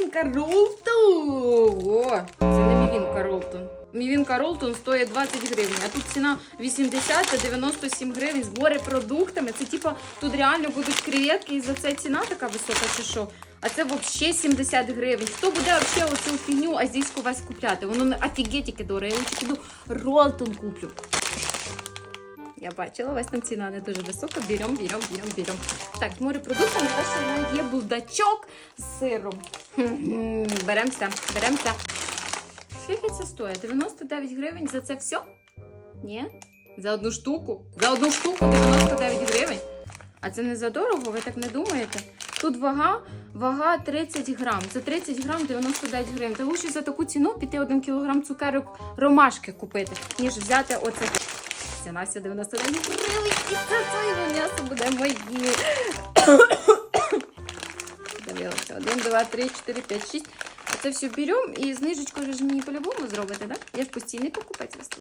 Мівінка Ролтон. Ого, це не Мівінка Ролтон. Мівінка Ролтон стоїть 20 гривень, а тут ціна 80 та 97 гривень з морепродуктами. Це типа тут реально будуть креветки, і за це ціна така висока, чи що? А це взагалі 70 гривень. Хто буде взагалі оцю фігню азійську вас купляти? Воно не офігетіки дороге. Я лучше піду Ролтон куплю. Я бачила, вас там ціна не дуже висока. Берем, берем, берем, берем. Так, з морепродуктами те, що навіть є булдачок з сиром. Беремося, беремося. Скільки це стоїть? 99 гривень за це все? Ні? За одну штуку? За одну штуку 99 гривень? А це не за дорого, ви так не думаєте? Тут вага, вага 30 грам. За 30 грам 99 гривень. Та лучше за таку ціну піти 1 кілограм цукерок ромашки купити, ніж взяти оце. Ціна вся 99 гривень, і це своє м'ясо буде моє. Дивилася. 1, 2, 3, 4, 5, 6. Це все беремо і знижечку ж мені по-любому зробите, так? Да? Я ж постійний покупець.